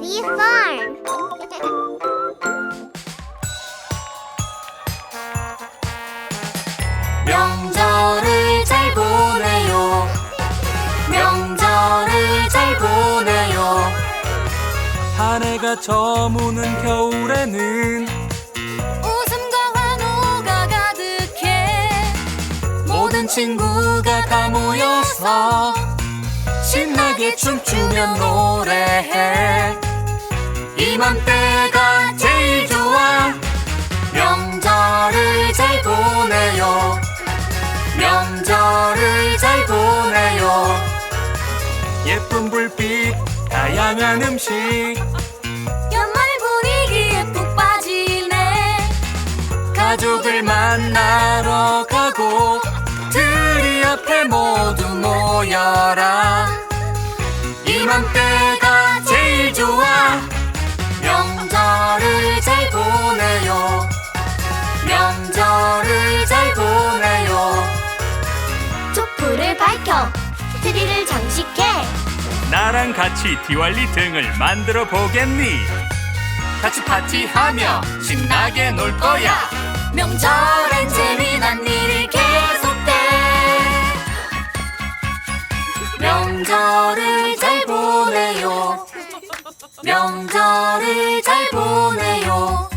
Bee Farm. 명절을 잘 보내요. 명절을 잘 보내요. 한 해가 저무는 겨울에는 웃음과 환호가 가득해. 모든 친구가 다 모여서 신나게 춤추며 노래해 이맘때가 제일 좋아. 명절을 잘 보내요. 명절을 잘 보내요. 예쁜 불빛 다양한 음식. 연말 분위기에 푹 빠지네. 가족을 만나러 가고 트리 앞에 모두 모여라. 이맘때 트리를 장식해. 나랑 같이 디왈리 등을 만들어 보겠니? 같이 파티하며 신나게 놀 거야. 명절엔 재미난 일이 계속돼. 명절을 잘 보내요. 명절을 잘 보내요